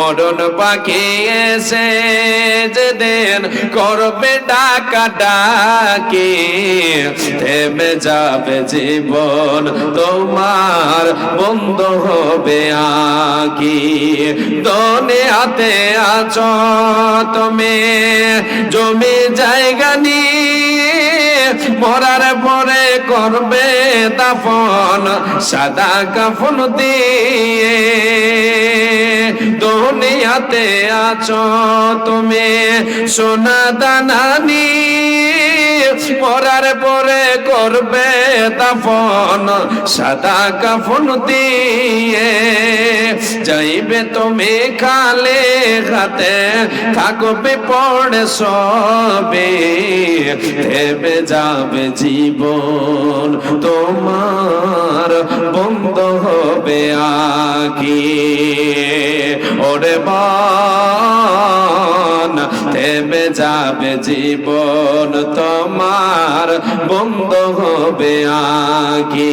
মরণ পাখি এসে যেদিন করবে ডাকা ডাকি, থেমে যাবে জীবন, তোমার বন্ধ হবে আকি। দুনিয়াতে আছো তুমি, জমি জায়গা নিয়ে মরার পরে করবে দাফন সাদা কাফন দিয়ে। দুনিয়াতে আছো তুমি সোনা দানা নিয়ে মরার পরে করবে দাফন, সাদা কাফন দিয়ে। যাইবে তুমি খালে হাতে, থাকবে পড়ে সবে। ভেবে যাবে জীবন তোমার বন্ধ হবে আগে ওরে বান থেমে যাবে জীবন তোমার, বন্ধ হবে আগে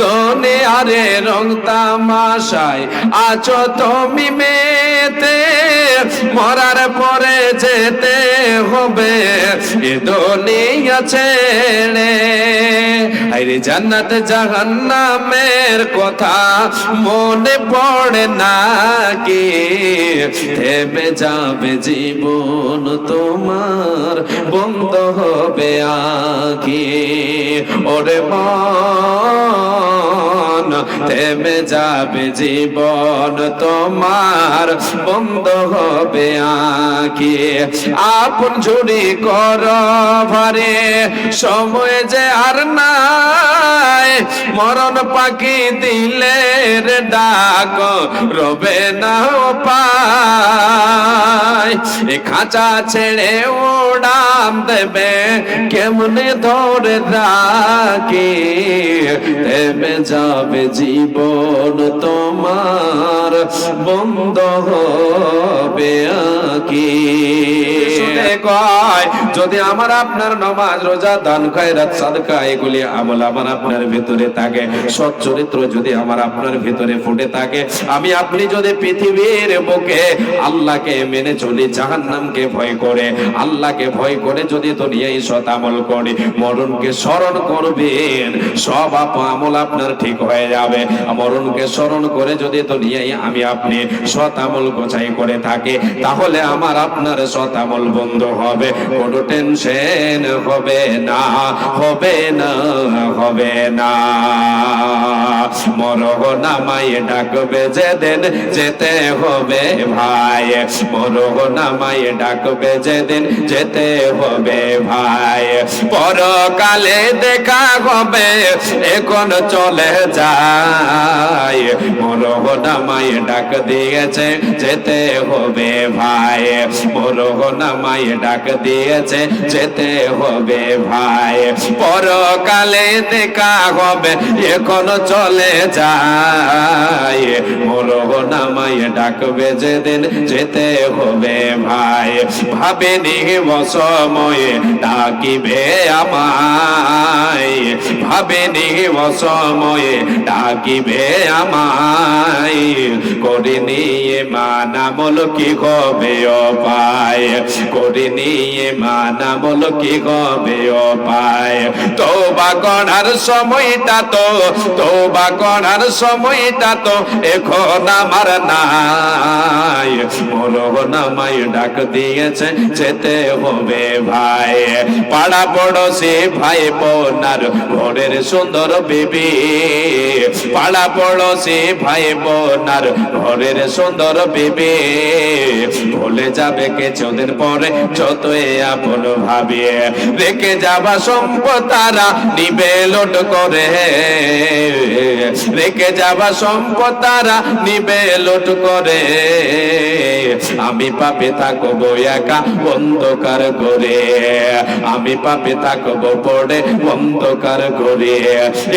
দনে আরে রং তামাশায় আছো তুমি মেতে, মরার পরে যেতে হবে এ দুনিয়া ছেড়ে। আরে জান্নাত জাহান্নামের কথা মনে পড়ে না কি? থেমে যাবে জীবন তোমার বন্ধ হবে আগে। ওরে মন, থেমে যাবে জীবন তোমার বন্ধ হবে আগে। আপন ঝুড়ি কর ভারে, সময় যে আর নাই। মরণ পাখি দিলের ডাক, রবে না পায়। এ খাঁচা ছেড়ে ওড়াম দেবে, কেমনে ধরে রাখে দেবে যাবে জীবন তোমার, বন্ধ হবে আকি। যদি আমার আপনার নমাজ, রোজা দান, খয়রাত, সাদকা, এগুলি আমল আমার আপনার ভিতরে থাকে। সৎ চরিত্র যদি আমার আপনার ভিতরে ফুটে থাকে, আমি আপনি যদি পৃথিবীর বুকে আল্লাহকে মেনে চলি, জাহান্নামকে ভয় করে, আল্লাহকে ভয় করে যদি দুনিয়ায় সৎ আমল করি, মরণকে স্মরণ করবেন, সব আমল আপনার ঠিক হয়ে যাবে। মরণকে স্মরণ করে যদি দুনিয়ায় আমি আপনি সৎ আমল গোছাই করে থাকে, তাহলে আমার আপনার সৎ আমল বন্ধ হবে। কোনো টেনশন হবে না হবে না হবে না। মরহ নামাই ডাকবে যেদিন যেতে হবে ভাই। মরহ নামাই ডাকবে যেদিন যেতে হবে ভাই। পরকালে দেখা হবে, এখন চলে যায়। মরহ নামাই ডাক দিয়েছে যেতে হবে ভাই। মরহ নামাই ডাক দিয়েছে যেতে হবে ভাই। পরকালে দেখা হবে, এখন চলে যায়। মরহ নামাই ডাকবে যেদিন যেতে হবে ভাই। ভাবে ভাবেনি অসময়ে ডাকিবে আমায়। ভাবে ভাবেনি অসময়ে ডাকিবে আমায়। করে নিয়ে মা মানামল কি হবে অপায়? করে নিয়ে মানামল কি হবে অপায় তোবা করার সময়টা তো তোবা করার সময়টা তো এখন আমার নাই। মরহ নামাই ডাক দিয়েছে, যেতে হবে ভাই। পাড়া পড়োশি ভাই বোনার ঘরের সুন্দর বিবি। পাড়া পড়োশি ভাই বোনার ঘরের সুন্দর বিবি। ভুলে যাবে কিছুদিন পরে যতই আপন ভাবিয়ে রেখে যাবা সম্পদ তারা নিবে লোট করে। রেখে যাবা সম্পদ তারা নিবে লোট করে। আমি পাপে থাকব একা অন্ধকার করে আমি পাপে থাকব পড়ে অন্ধকার করে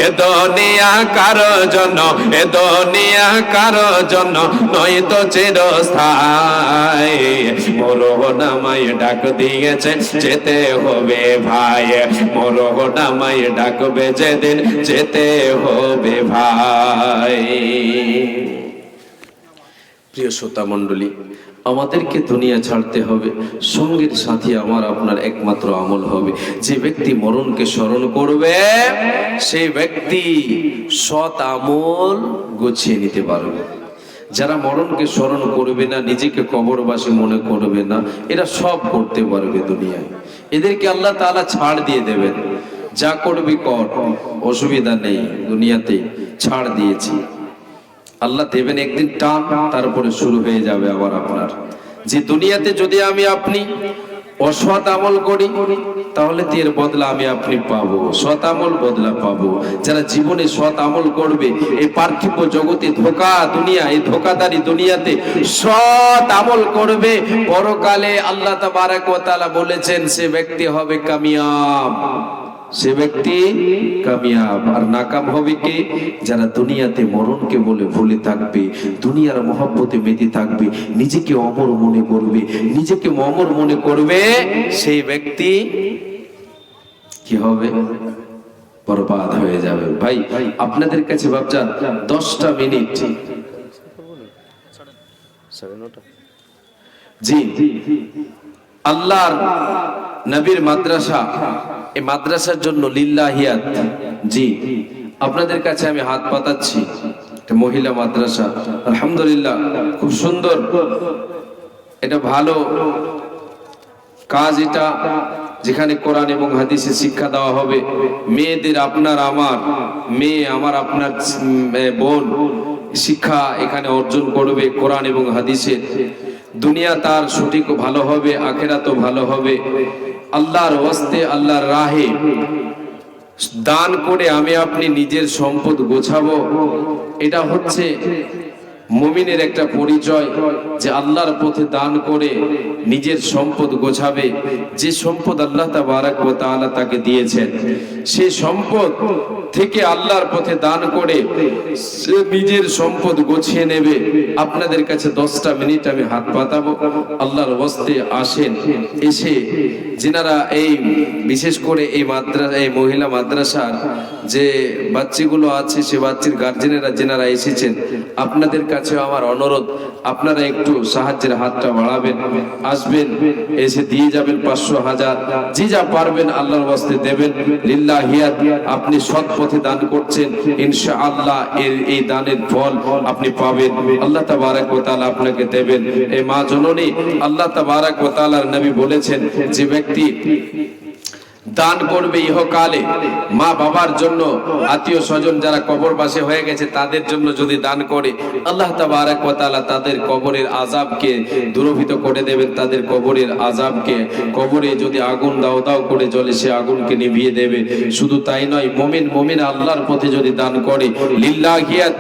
এ দুনিয়া কারও জন্য, এ দুনিয়া কারও জন্য নয় তো চিরস্থায়ী। মরহ নামাই ডাক দিয়েছে যেতে হবে ভাই নামাই ডাকবে যেদিন, যেতে হবে ভাই। প্রিয় শ্রোতা মণ্ডলী, আমাদেরকে দুনিয়া ছাড়তে হবে, সঙ্গীর সাথী আমার আপনার একমাত্র আমল হবে। যে ব্যক্তি মরণকে স্মরণ করবে, সেই ব্যক্তি সৎ আমল গুছিয়ে নিতে পারবে। যারা মরণকে স্মরণ করবে না, নিজেকে কবরবাসী মনে করবে না, এরা সব করতে পারবে দুনিয়ায়। এদেরকে আল্লাহ তাআলা ছাড় দিয়ে দেবেন। যা করবি কর, অসুবিধা নেই, দুনিয়াতে ছাড় দিয়েছি। আল্লাহ দেবেন একদিন টান, তারপরে শুরু হয়ে যাবে আবার আপনার। যে দুনিয়াতে যদি আমি আপনি অসৎ আমল করি তাহলে তো এর বদলা আমি আপনি পাবো, সৎ আমল বদলা পাবো। যারা জীবনে সৎ আমল করবে, এই পার্থিব জগতে ধোকা দুনিয়া, এই ধোকাদারি দুনিয়াতে সৎ আমল করবে। পরকালে আল্লাহ তাবারাক ওয়া তাআলা বলেছেন, সে ব্যক্তি হবে কামিয়াব। সে ব্যক্তি কামিয়াব। আর নাকাম হবে কে? যারা দুনিয়াতে মরণকে বলে ভুলে থাকবে, দুনিয়ার মহব্বতে মেতে থাকবে, নিজেকে অমর মনে করবে, নিজেকে অমর মনে করবে, সেই ব্যক্তি কি হবে? বরবাদ হয়ে যাবে। ভাই, আপনাদের কাছে ভাবছেন দশটা মিনিট। জি। আল্লাহর নবীর মাদ্রাসা এই মাদ্রাসার জন্য লিল্লাহিয়াত। জি, আপনাদের কাছে আমি হাত পাতাচ্ছি। মহিলা মাদ্রাসা। আলহামদুলিল্লাহ, খুব সুন্দর। এটা ভালো কাজ এটা, যেখানে কোরআন এবং হাদিসে শিক্ষা দেওয়া হবে। মেয়েদের আপনার আমার, মেয়ে আমার আপনার বোন, শিক্ষা এখানে অর্জন করবে কোরআন এবং হাদিসের। দুনিয়া তার সঠিক ভালো হবে আখেরা তো ভালো হবে। আল্লাহর হস্তে, আল্লাহর রাহে দান করে আমি আপনি নিজের সম্পদ গোছাবো। এটা হচ্ছে মুমিনের একটা পরিচয় যে আল্লাহর পথে দান করে নিজের সম্পদ গোছাবে। যে সম্পদ আল্লাহ তাবারাক বারাক তাআলা তাকে দিয়েছেন সেই সম্পদ থেকে আল্লাহর পথে দান করে সে নিজের সম্পদ গোছিয়ে নেবে। আপনাদের কাছে দশটা মিনিট আমি হাত পাতাবো আল্লাহর বস্তে আসেন, এসে যেনারা এই, বিশেষ করে এই মাদ্রাসা, এই মহিলা মাদ্রাসার যে বাচ্চাগুলো আছে, সে বাচ্চার গার্জেনেরা যেনারা এসেছেন, আপনাদের কাছে আমার অনুরোধ, আপনারা একটু সাহায্যের হাতটা বাড়াবেন, আসবেন, এসে দিয়ে যাবেন পাঁচশো হাজার। যে যা পারবেন আল্লাহর বাস্তে দেবেন। লিল্লাহিয়াত আপনি সৎ পথে দান করছেন, ইনশাআল্লাহ এর এই দানের ফল আপনি পাবেন। আল্লাহ তাবারাক ওয়া তাআলা আপনাকে দেবেন। এই মা জননী, আল্লাহ তাবারাক ওয়া তাআলার নবী বলেছেন, যে ব্যক্তি দান করবে ইহকালে মা বাবার জন্য, আত্মীয় স্বজন যারা কবরবাসী হয়ে গেছে, তাদের জন্য যদি দান করে, আল্লাহ তাবারাক তাদের কবরের আযাবকে দূরভূত করে দেবেন, তাদের কবরের আযাবকে কবরে যদি আগুন দাও দাও করে জ্বলে, সে আগুনকে নিভিয়ে দেবে। শুধু তাই নয়, মুমিন মুমিন আল্লাহর পথে যদি দান করে লিল্লাহিয়াত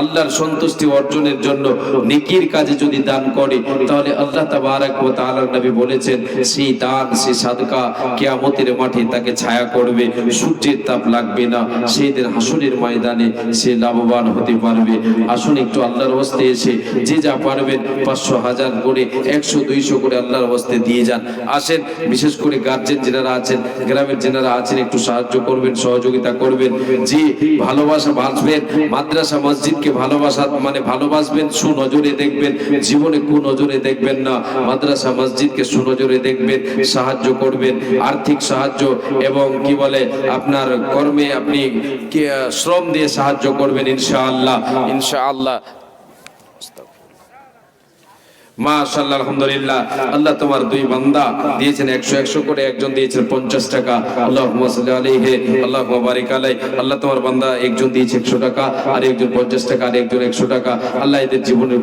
আল্লাহর সন্তুষ্টি অর্জনের জন্য নেকির কাজে যদি দান করে, তাহলে আল্লাহ তাবারাক ওয়া তাআলার নবী বলেছেন সেই দান সেই সাদকা, কিয়ামতের মাঠে তাকে ছায়া করবে, সূর্যের তাপ লাগবে না সেই দিন হাসুরের ময়দানে সে লাভবান হতে পারবে। আসুন একটু আল্লাহর হস্তে এসে যে যা পারবেন পাঁচশো হাজার করে, একশো, দুইশো করে আল্লাহর হস্তে দিয়ে যান। আসেন, বিশেষ করে গার্জেন যেনারা আছেন, গ্রামের যেনারা আছেন, একটু সাহায্য করবেন, সহযোগিতা করবেন। যে ভালোবাসা বাঁচবেন, মাদ্রাসা, মসজিদকে ভালোবাসা মানে ভালোবাসবেন, সুনজরে দেখবেন, জীবনে কু নজরে দেখবেন না। মাদ্রাসা, মসজিদকে সুনজরে দেখবেন, সাহায্য করবেন, আর্থিক সাহায্য এবং কি বলে আপনার কর্মে আপনি শ্রম দিয়ে সাহায্য করবেন ইনশাআল্লাহ। ইনশাআল্লাহ। মাশাআল্লাহ, আলহামদুলিল্লাহ। আল্লাহ তোমার দুই বান্দা দিয়েছেন 100 100 করে একজন দিয়েছেন 50 টাকা। আল্লাহুম্মা সাল্লি আলাইহি বারিক আলাই। আল্লাহ তোমার বান্দা একজন দিয়েছে 100 টাকা, আর একজন 50 টাকা, আর একজন 100 টাকা। আল্লাহ এদের জীবনের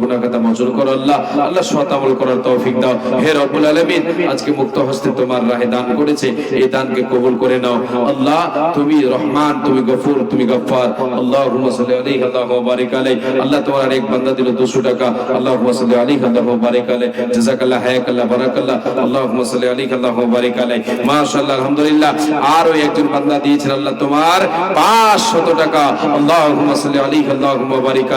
করো, আল্লাহ। আল্লাহ সৎ আমল করার তৌফিক দাও। হে রব্বুল আলামিন, আজকে মুক্ত হস্তে তোমার রাহে দান করেছে। এই দানকে কবুল করে নাও। আল্লাহ, তুমি রহমান, তুমি গফুর, তুমি গফফার। আল্লাহুম্মা সাল্লি আলাইহি বারিক আলাই। আল্লাহ তোমার এক বান্দা দিল 200 টাকা। আল্লাহুম্মা সাল্লি আলাইহি আল্লাহুম্মা বারিক জাযাকাল্লাহ, হায়াকাল্লাহ, বারাকাল্লাহ, আল্লাহুম্মা সাল্লি আলাইহি আল্লাহুম্মা বারিক মাশাআল্লাহ, আলহামদুলিল্লাহ, আর ওই একজন বান্দা দিয়েছেন আল্লাহ তোমার 500 টাকা। আল্লাহুম্মা সাল্লি আলাইহি আল্লাহুম্মা বারিক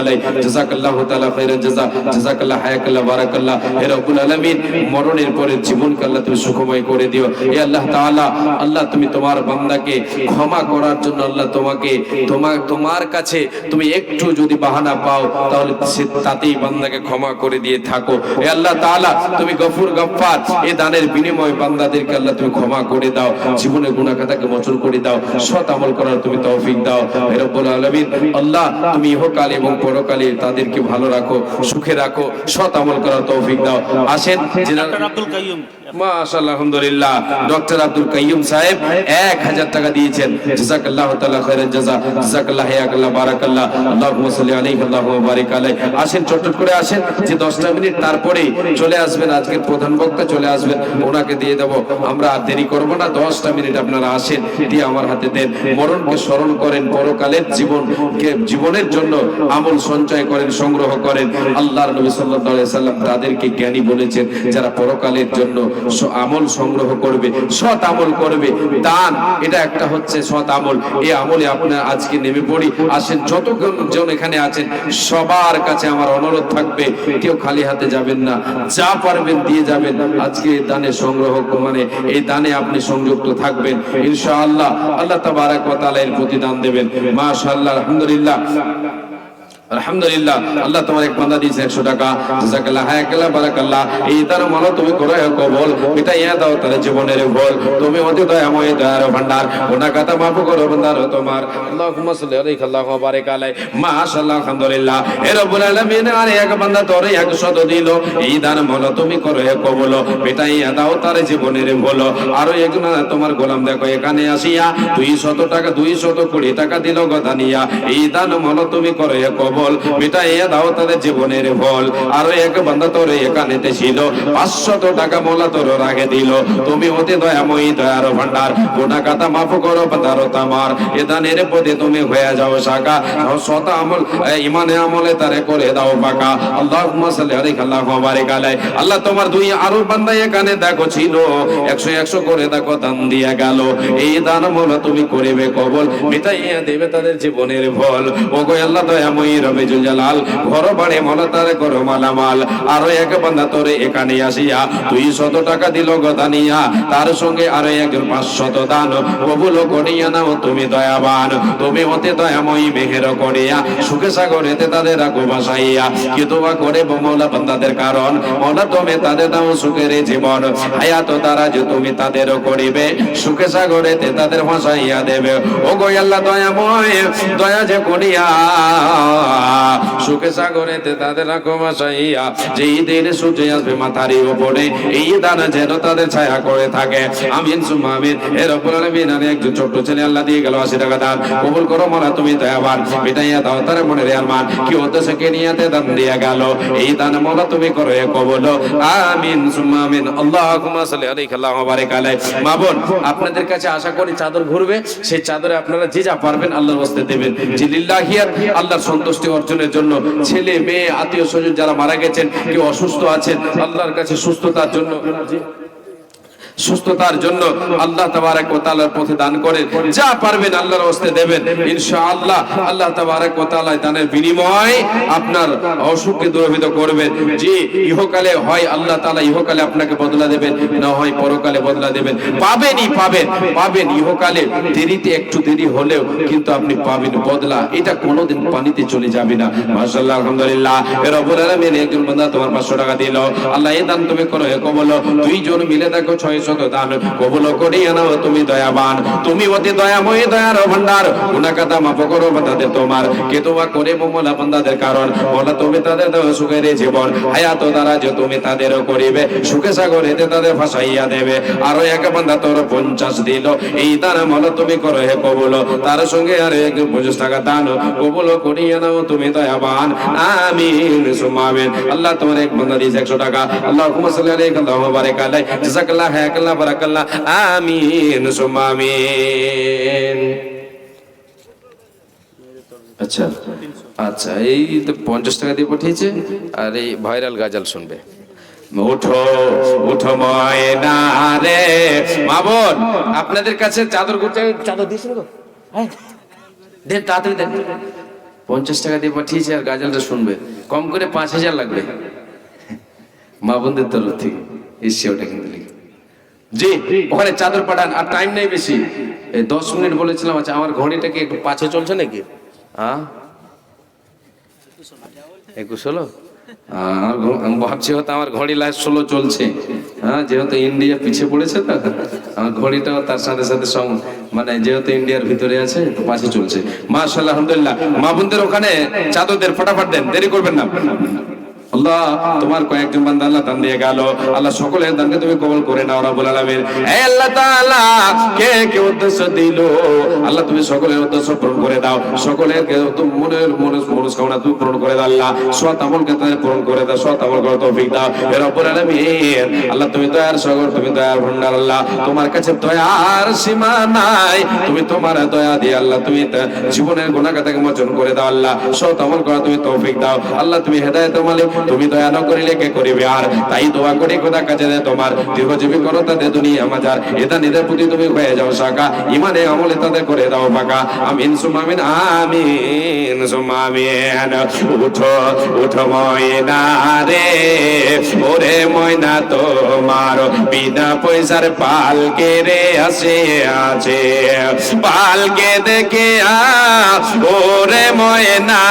জাযাকাল্লাহু তাআলা জাযা, জাযাকাল্লাহ, হায়াকাল্লাহ, বারাকাল্লাহ। হে রব্বুল আলামিন, মরণের পরে জীবনকে আল্লাহ তুমি সুখময় করে দিও। হে আল্লাহ তাআলা, আল্লাহ তুমি তোমার বান্দাকে ক্ষমা করার জন্য আল্লাহ তোমাকে তোমার তোমার কাছে তুমি একটু যদি বাহানা পাও, তাহলে তাতেই বান্দাকে ক্ষমা করে দিয়ে থাকো। হে আল্লাহ তাআলা, তুমি গফুর গফফার এই দানের বিনিময়ে বান্দাদেরকে আল্লাহ তুমি ক্ষমা করে দাও, জীবনের গুনাহটাকে মোচন করে দাও, সৎ আমল করার তুমি তৌফিক দাও, হে রব্বুল আলামিন। আল্লাহ, তুমি ইহকাল এবং পরকালে তাদেরকে ভালো রাখো, সুখে রাখো, সৎ আমল করার তৌফিক দাও। আসেন আব্দুল কাইয়ুম মাশাআল্লাহ, আলহামদুলিল্লাহ। ডক্টর আব্দুল কাইয়ুম সাহেব 1000 টাকা দিয়েছেন। জাযাকাল্লাহু তাআলা খাইরান জাযা। জাযাকাল্লাহ হায়াকাল্লাহ বারাকাল্লাহ। আল্লাহুম্মা সাল্লি আলাইহি আল্লাহুম্মা বারিক আলাইহি। আসেন চটচট করে আসেন। যে 10টা মিনিট ওনাকে দিয়ে দেব। আমরা আর দেরি করব না 10টা মিনিট আপনারা আসেন, দিয়ে আমার হাতে দেন। মরণকে স্মরণ করেন, পরকালের জীবনকে জীবনের জন্য আমল সঞ্চয় করেন, সংগ্রহ করেন। আল্লাহর নবী সাল্লাম তাদেরকে জ্ঞানী বলেছেন, যারা পরকালের জন্য আমল সংগ্রহ করবে, সৎ আমল করবে। দান, এটা একটা হচ্ছে সৎ আমল। এই আমলে আপনার আজকে নেমে পড়ি, আসেন, যতজন জন এখানে আছেন, সবার কাছে আমার অনুরোধ থাকবে, কেউ খালি হাতে যাবেন না, যা পারবেন দিয়ে যাবেন। আজকে এই দানে সংগ্রহ মানে এই দানে আপনি সংযুক্ত থাকবেন, ইনশাআল্লাহ। আল্লাহ তাবারাক ওয়া তাআলা এর প্রতিদান দেবেন। মাশাআল্লাহ, আলহামদুলিল্লাহ। আলহামদুলিল্লাহ, আল্লাহ তোমার এক দিয়েছে 100 টাকা। হায়াকাল্লাহ, বারাকাল্লাহ। এই তার তুমি করো কবুল। এটা ইয়া দাও তার জীবনের ভুল। তুমি অতি দয়ার ভান্ডার গুনাহ কথা মাফ করো বান্দার তোমার। আলহামদুলিল্লাহ। আর এক বান্দা তোর 100 দিল। এই দান মানো তুমি করো কবুল। এটা ইয়া দাও তার জীবনের ভুল। আরও একজন তোমার গোলাম দেখো এখানে আসিয়া। 200 টাকা 220 টাকা দিল গদানিয়া। এই দান মানো তুমি করো হে কবুল মিটাইয়া দাও তাদের জীবনের ফল। আরও এক বান্দা তোর এখানেতে ছিল, পাঁচশত টাকা মোলা তোর রাগে দিল। তুমি অতি দয়াময়ী, দয়ার ভান্ডার গোটা কাতা মাফ করো তার তামার এ দানের পদে তুমি হয়ে যাও শাখা। শত আমল ইমানে আমলে তারে করে দাও পাকা আল্লাহ আল্লাহ তোমার দুই আরও বান্দা এখানে দেখো ছিল। একশো একশো করে দেখো দান দিয়া গেল। এই দান মোলা তুমি করিবে কবল, মিটাইয়া দেবে তাদের জীবনের ফল। ও গো আল্লাহ দয়াময়ী রবে জালাল ঘর বাড়ি মলা তারে করো মালামাল। আরও এক বান্দা তোরে এখানে আসিয়া দুই শত টাকা দিল গদানিয়া তার সঙ্গে আরও একজন পাঁচশত দান। কবুল করিয়া নাও, তুমি দয়াবান। তুমি হতে দয়াময়ী মেহের করিয়া সুখে সাগরেতে তাদের রাখো বাসাইয়া। কি তোমা করে মৌলা বান্দাদের কারণ। মৌলা তুমি তাদের দাও সুখের জীবন। হায়াত তারা যে তুমি তাদের করিবে, সুখে সাগরেতে তাদের ভাসাইয়া দেবে। ও গো আল্লাহ দয়াময়, দয়া যে করিয়া সুখে সাগরেতে তাদের যেই সূর্য আসবে মাথারি উপরে, এই যেন তাদের ছায়া করে থাকে। আমিন সুমা আমিন। এর উপর আলমিন আর একজন ছোট্ট ছেলে, আল্লাহ দিয়ে গেল আশি টাকা দান। কবুল করো মরা তুমি দয়াবান। মিটাইয়া দাও তার মনের আরমান। কি উদ্দেশ্যে কেনিয়াতে দান দিয়া গেল? এই দান মোলা তুমি করো এ কবুল। আমিন সুমা আমিন। আল্লাহুম্মা সাল্লি আলাইহি মা বোন, আপনাদের কাছে আশা করি চাদর ঘুরবে। সেই চাদরে আপনারা যে যা পারবেন আল্লাহর ওয়াস্তে দেবেন। যে লিল্লাহিয়াত আল্লাহর সন্তুষ্টি অর্জনের জন্য ছেলে, মেয়ে, আত্মীয় স্বজন যারা মারা গেছেন, কেউ অসুস্থ আছেন, আল্লাহর কাছে সুস্থতার জন্য সুস্থতার জন্য আল্লাহ তাবারাক ওয়া তাআলার পথে দান করেন। যা পারবেন আল্লাহর হস্তে দেবেন। ইনশাআল্লাহ আল্লাহ তাবারাক ওয়া তাআলা দানের বিনিময় আপনার অসুখকে দূরীভূত করবেন। যে ইহকালে হয় আল্লাহ তাআলা ইহকালে আপনাকে বদলা দেবেন, না হয় পরকালে বদলা দেবেন। পাবেনই পাবেন পাবেন ইহকালে। দেরিতে একটু দেরি হলেও কিন্তু আপনি পাবেন বদলা। এটা কোনোদিন পানিতে চলে যাবে না। মাশাআল্লাহ, আলহামদুলিল্লাহ। এর আলামিন একজন বান্দা তোমার 500 টাকা দিল। আল্লাহ এই দান তুমি করো হে কবল। দুইজন মিলে দেখো 600 দান কবল করিয়া নাও, তুমি দয়াবান। তুমি অতি দয়াময়, দয়ার ভান্ডার গুনাহ কাতা মাফ করো বান্দাদের তোমার। কে তোমা করে মোলা বান্দাদের কারণ? বলা তুমি তাদের দাও সুখের জীবন। হায়াত দ্বারা যে তুমি তাদের করিবে। সুখে সাগরেতে তাদের ভাসাইয়া দেবে। আরও এক বান্দা তোর 50 দিল। এই দান মলা তুমি করো হে কবুল। তার সঙ্গে আর এক 50 টাকা দান। কবুল করিয়া নাও, তুমি দয়াবান। আমিন, সুম্মা আল্লাহ তোমার এক বান্দা দিয়েছে 100 টাকা। আল্লাহুম্মা সাল্লি আলাইহি আল্লাহুম্মা বারিক আলাইহি জাযাকাল্লাহ হায়াকাল্লাহ বারাকাল্লাহ। আমিন সুম্মা আমিন। আচ্ছা আচ্ছা এই তো পঞ্চাশ টাকা দিয়ে পাঠিয়েছে আর এই ভাইরাল গাজাল শুনবে। উঠো উঠো ময়না রে মা বোন আপনাদের কাছে চাদর গুছে চাদর দিয়েছিল হ্যাঁ দেন তাড়াতাড়ি দেন। পঞ্চাশ টাকা দিয়ে পাঠিয়েছে আর গাজালটা শুনবে। কম করে পাঁচ হাজার লাগবে। মা বোনদের তরফ থেকে। এসছে ওটা কিন্তু জি ওখানে চাদর পাঠান আর টাইম নেই বেশি। এই দশ মিনিট বলেছিলাম আচ্ছা আমার ঘড়িটা কি একটু পাছে চলছে নাকি? হ্যাঁ একুশ ভাবছি হয়তো আমার ঘড়ি লাস্ট ষোলো চলছে। হ্যাঁ যেহেতু ইন্ডিয়া পিছিয়ে পড়েছে তো আমার ঘড়িটাও তার সাথে সাথে সং মানে যেহেতু ইন্ডিয়ার ভিতরে আছে তো পাশে চলছে। মাশাল্লাহ আলহামদুলিল্লাহ। মা বোনদের ওখানে চাদরদের ফটাফট দেন দেরি করবেন না। আল্লাহ, তোমার কয়েকজন বান্দা আল্লাহ দান দিয়ে গেল। আল্লাহ সকলের দানকে তুমি কবল করে নাও, রাব্বুল আলামিন। হে আল্লাহ তাআলা, কে কে উদ্দেশ্য দিল? আল্লাহ, তুমি সকলের উদ্দেশ্য পূরণ করে দাও। সকলের কে তুমি মনের মনের মনস্কামনা তুমি পূরণ করে দাও আল্লাহ। সৎ আমলকে তাদের পূরণ করে দাও, সৎ আমল করার তৌফিক দাও। হে রব্বুল আলামিন, আল্লাহ, তুমি দয়ার সাগর, তুমি দয়ার ভান্ডার আল্লাহ। তোমার কাছে দয়ার সীমা নাই। তুমি তোমার দয়া দিয়ে আল্লাহ, তুমি জীবনের গুনাহগাতাকে মোচন করে দাও আল্লাহ। সৎ আমল করা তুমি তৌফিক দাও। আল্লাহ, তুমি হেদায়েতের মালিক। তুমি দয়া ন করিলে কে করিবে? আর তাই দোয়া করি খোদা কাছে দে তোমার। দীর্ঘজীবী করো তাদের দুনিয়া মাজার এটা নিজের প্রতি তুমি হয়ে যাও শাখা। ইমানে আমলে তাদের করে দাও পাকা আমিন সুমামিন আমিন সুমামিন। উঠো উঠো ময়না রে ওরে ময়না তোমার। বিনা পয়সার পালকে রে আসে আছে পালকে দেখে আ, ওরে ময়না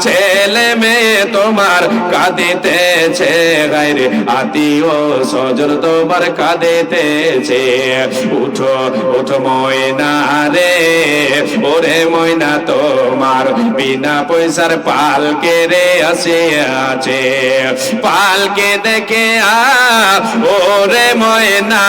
ছেলে মেয়ে তোমার কাঁদিতেছে গাইরে আত্মীয় সজন তোমার কাঁদিতেছে। উঠো উঠো ময়না রে ওরে ময়না তোমার বিনা পয়সার পালকে রে আসে আছে পালকে দেখে ওরে ময়না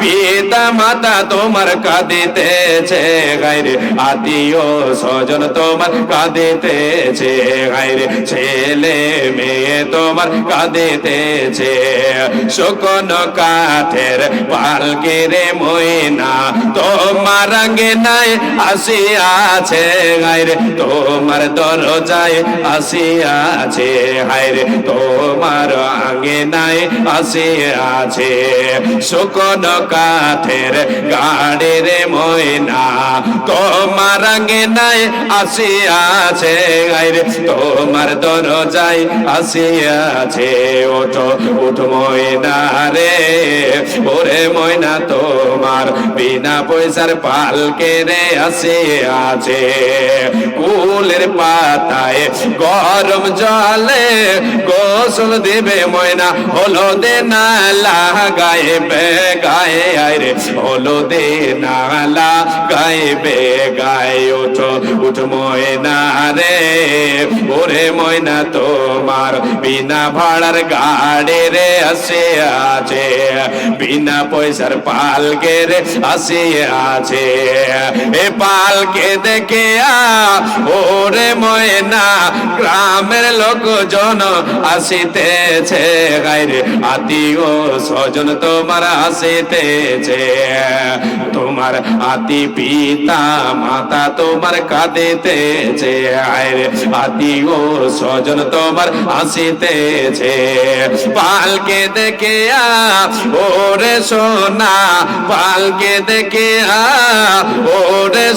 পিতা মাতা তোমার কাঁদিতেছে গাইরে আত্মীয় স্বজন তোমার কাঁদিতেছে। গাইরে ছেলে মেয়ে তোমার কাঁদিতেছে। শোকন কাঠের পালকে রে ময়না, তোমার আগে নাই আসিয়াছে গাইরে তোমার দরজায় আসিয়াছে। হাইরে তোমার আগে নাই আসিয়াছে। শোকন কাঠের গাড়ি রে ময়না, তোমার আগে নাই আসিয়াছে গাইরে তোমার দরজায় আসিয়াছে ওঠো, উঠ ময়না রে ওরে ময়না, তোমার বিনা পয়সার পালকে রে আসিয়াছে কুলের পাতায় গরম জলে গোসল দিবে ময়না হলো দে নালা গায়ে বে গায়ে হলো দে বে গায়ে, ওঠো, উঠ ময়না রে। ওরে ময়না, তোমার বিনা ভাড়ার গাড়ি রে আসে আছে বিনা পয়সার পালকে রে আসে আছে এ পালকে দেখে ওরে ময়না গ্রামের লোকজন আসিতেছে গাইরে আত্মীয় স্বজন তোমার আসিতেছে তোমার আতি পিতা মাতা তোমার কাঁদিতেছে আরে আত্মীয় স্বজন তোমার আসিতেছে পালকে দেখে ওরে সোনা পালকে দেখে ওরে